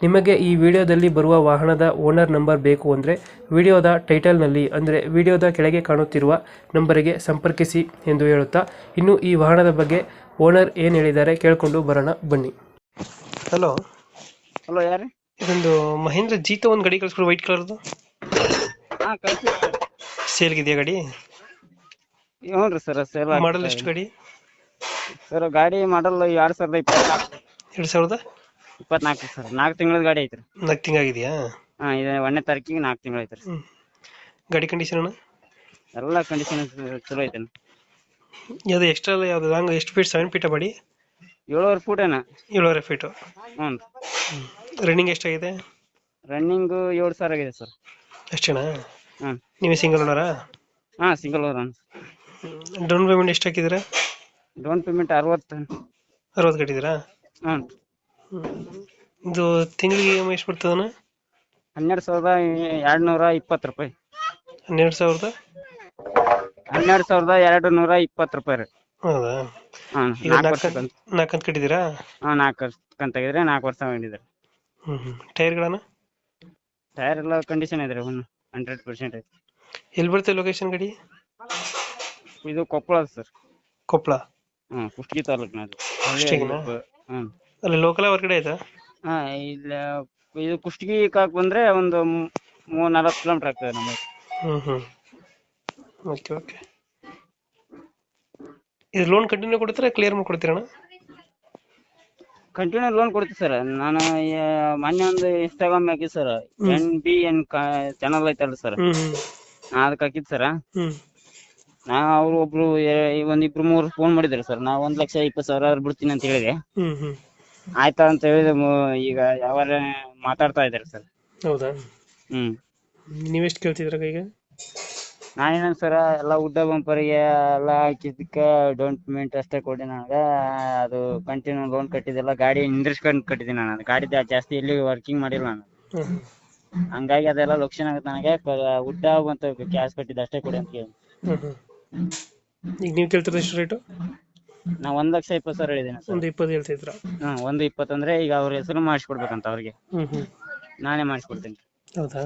ನಿಮಗೆ ಈ ವಿಡಿಯೋದಲ್ಲಿ ಬರುವ ವಾಹನದ ಓನರ್ ನಂಬರ್ ಬೇಕು ಅಂದರೆ ವಿಡಿಯೋದ ಟೈಟಲ್ನಲ್ಲಿ ಅಂದರೆ ವಿಡಿಯೋದ ಕೆಳಗೆ ಕಾಣುತ್ತಿರುವ ನಂಬರಿಗೆ ಸಂಪರ್ಕಿಸಿ ಎಂದು ಹೇಳುತ್ತಾ ಇನ್ನು ಈ ವಾಹನದ ಬಗ್ಗೆ ಓನರ್ ಏನು ಹೇಳಿದ್ದಾರೆ ಕೇಳಿಕೊಂಡು ಬರೋಣ ಬನ್ನಿ. ಹಲೋ. ಹಲೋ ಯಾರು? ಇದೊಂದು ಮಹೇಂದ್ರ ಜೀತ ಒಂದು ಗಾಡಿ ಕಳಿಸ್ಕೊಡು ವೈಟ್ ಕಲರ್ದು. ಹಾ ಕಳ್ಸಿ ಸೇಲ್ಗಿದೆಯಾ ಗಾಡಿ? ಹ್ಞೂ ರೀ ಸರ್ ಸೇಲ್ ಮಾಡಲ್ ಎಷ್ಟು ಗಡಿ? ಸರ್ ಗಾಡಿ ಮಾಡಲ್ ಎರಡು ಸಾವಿರದ ಇಪ್ಪತ್ತು ಎರಡು ಸಾವಿರದ? ಇಪ್ಪತ್ನಾಲ್ಕು ಸರ್ ನಾಲ್ಕು ತಿಂಗಳ ಗಾಡಿ ಐತ್ರಿ. ನಾಲ್ಕು ತಿಂಗಳಾಗಿದೆಯಾ ಹಾ ಇದು ಒಂದನೇ ತಾರೀಕಿಗೆ ನಾಲ್ಕು ತಿಂಗಳು ಐತ್ರಿ ಹ್ಞೂ ಗಾಡಿ ಕಂಡೀಷನ್ ಅಣ್ಣ? ಎಲ್ಲ ಕಂಡೀಷನ್ ಚಲೋ ಐತೇನು ಯಾವುದು ಎಕ್ಸ್ಟ್ರಾ ಯಾವುದು ಲಾಂಗ್ ಎಷ್ಟು ಫೀಟ್ ಸೆವೆನ್ ಫೀಟ ಬಾಡಿ ಏಳುವರೆ ಫೂಟ್ ಏನ ಏಳುವರೆ ಫೀಟು ಹ್ಞೂ. ರನ್ನಿಂಗ್ ಎಷ್ಟಾಗಿದೆ? ರನ್ನಿಂಗ್ ಏಳು ಸಾವಿರ ಆಗಿದೆ ಸರ್. ಅಷ್ಟೇನಾ ಹ್ಞೂ. ನೀವೇ ಸಿಂಗಲ್ ಓನರಾ ಹಾಂ ಸಿಂಗಲ್ ಓನರ್ ಡೌನ್ ಪೇಮೆಂಟ್ ಎಷ್ಟು ಹಾಕಿದ್ದೀರಾ ಡೌನ್ ಪೇಮೆಂಟ್ ಅರವತ್ತು. ಅರವತ್ತು ಕಟ್ಟಿದ್ದೀರಾ? ಹ್ಞೂ. ಇದು ತಿಂಗಳಿಗೆ ಇ ಎಂ ಐ ಎಷ್ಟು ಬರ್ತದಣ್ಣ ಹನ್ನೆರಡು ಸಾವಿರದ ಎರಡು ನೂರ ಇಪ್ಪತ್ತು ರೂಪಾಯಿ. ಹನ್ನೆರಡು ಸಾವಿರದ? ಹನ್ನೆರಡು ಸಾವಿರದ ಎರಡು ನೂರ ಇಪ್ಪತ್ತು ರೂಪಾಯಿ ರೀ. ಹೌದಾ? ಹಾಂ ಈಗ ನಾಲ್ಕು ನಾಲ್ಕು ವರ್ಷ ಕಂತು ನಾಲ್ಕು ಅಂತ ಕಟ್ಟಿದ್ದೀರಾ? ಹಾಂ ನಾಲ್ಕು ವರ್ಷ ಕಂತಾಗಿದ್ರೆ ನಾಲ್ಕು ವರ್ಷ ಮಾಡಿದ್ರೆ ಹ್ಞೂ ಹ್ಞೂ ಟೈರ್ಗಳನ್ನ? ಟೈರ್ ಎಲ್ಲ ಕಂಡೀಷನ್ ಐತ್ರಿ ಒಂದು ಹಂಡ್ರೆಡ್ ಪರ್ಸೆಂಟ್ ಐತೆ. ಎಲ್ಲಿ ಬರ್ತದೆ ಲೊಕೇಶನ್ ಗಡಿ? ಇದು ಕೊಪ್ಪಳ ಸರ್. ಕೊಪ್ಪಳ? ಹ್ಞೂ ಕುಷ್ಟಗಿ ತಾಲೂಕಿನ ಕುಷ್ಟಗಿನಾ? ಹ್ಮ್. ಅಲ್ಲಿ ಲೋಕಲ್ ಹೊರಗಡೆ ಐತಾ ಹಾ ಇಲ್ಲ. ಇದು ಕುಷ್ಟಗಿ ಕಾಕ್ ಬಂದ್ರೆ ಒಂದು ಮೂ- ಮೂರ್ ನಲವತ್ತು ಕಿಲೋಮೀಟರ್ ಆಗ್ತದೆ ನಮಗೆ. ಹ್ಮ್ ಹ್ಮ್. ಓಕೆ ಓಕೆ ಇದು ಲೋನ್ ಕಂಟಿನ್ಯೂ ಕೊಡ್ತೀರಾ ಕ್ಲಿಯರ್ ಮಾಡ್ಕೊಡ್ತೀರಣ್ಣ ಕಂಟಿನ್ಯೂ ಲೋನ್ ಕೊಡ್ತೀವಿ ಸರ್ ನಾನು ಮೊನ್ನೆ ಒಂದು ಇನ್ಸ್ಟಾಗ್ರಾಮ್ ಹಾಕಿ sir N B N channel ಐತಲ್ಲ ಸರ್ ಹ್ಮ್ ಹ್ಮ್. ನಾ ಅದಕ್ಕೆ ಹಾಕಿದ್ ಸರ್ ಹ್ಮ್. ನಾ ಅವ್ರು ಒಬ್ರು ಎ- ಒಂದ್ ಇಬ್ರು ಮೂರು ಫೋನ್ ಮಾಡಿದ್ರು ಸರ್ ನಾ ಒಂದ್ ಲಕ್ಷ ಇಪ್ಪತ್ತು ಸಾವಿರ ಬಿಡ್ತೀನಿ ಅಂತ ಹೇಳಿದೆ. ಹ್ಮ್ ಹ್ಞೂ ಆಯ್ತಾ ಅಂತ ಹೇಳಿದ ಈಗ ಯಾವ ಮಾತಾಡ್ತಾ ಇದ್ದಾರೆ ಸರ್. ಹೌದಾ? ಹ್ಮ್. ನೀವೆಷ್ಟು ಕೇಳ್ತಿದ್ರ ಈಗ ನಾನೇನ ಸರ ಎಲ್ಲ ಉದ್ದ ಬಂಪರಿಗೆ ಎಲ್ಲ ಹಾಕಿದ್ದಕ್ಕೆ ಡೌನ್ ಪೇಮೆಂಟ್ ಅಷ್ಟೇ ಕೊಡಿ ನನಗೆ. ಅದು ಕಂಟಿನ್ಯೂ ಲೋನ್ ಕಟ್ಟಿದ್ದೆಲ್ಲ ಗಾಡಿ ನಿಂದ್ರಿಸ್ಕೊಂಡು ಕಟ್ಟಿದ್ದೀನಿ ನಾನು. ಗಾಡಿ ಜಾಸ್ತಿ ಎಲ್ಲಿ ವರ್ಕಿಂಗ್ ಮಾಡಿಲ್ಲ ನಾನು. ಹಂಗಾಗಿ ಅದೆಲ್ಲ ಲಕ್ಷಣ ಆಗುತ್ತೆ ನನಗೆ. ಉದ್ದ ಉಡ್ಡ ಮತ್ತು ಕ್ಯಾಶ್ ಕಟ್ಟಿದ್ದು ಅಷ್ಟೇ ಕೊಡಿ ಅಂತ ಹ್ಞೂ ಈಗ ನೀವು ಕೇಳ್ತಿರೋದು ಎಷ್ಟು ರೇಟು ನಾ ಒಂದ್ ಲಕ್ಷ ಇಪ್ಪತ್ತು ಸಾವಿರ ಹೇಳಿದ್ದೀನಿ ಸರ್. ಒಂದು ಇಪ್ಪತ್ತು ಹೇಳ್ತಿದ್ರ. ಹ್ಮ್ ಒಂದು ಇಪ್ಪತ್ತಂದ್ರೆ ಈಗ ಅವ್ರ ಹೆಸರು ಮಾಡಿಸ್ಕೊಡ್ಬೇಕಂತ ಅವ್ರಿಗೆ. ಹ್ಮ್ ಹ್ಮ್. ನಾನೇ ಮಾಡಿಸ್ಕೊಡ್ತೀನಿ. ಹೌದಾ?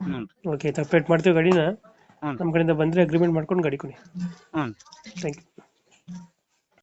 ಹ್ಮ್. ಓಕೆ ತಪ್ಪೇಟ್ ಮಾಡ್ತೀವಿ ಗಾಡಿನ. ಹ್ಞೂ ನಮ್ಮ ಕಡೆಯಿಂದ ಬಂದ್ರೆ ಅಗ್ರಿಮೆಂಟ್ ಮಾಡ್ಕೊಂಡು ಗಾಡಿ ಕೊಡಿ. ಹ್ಮ್. Thank you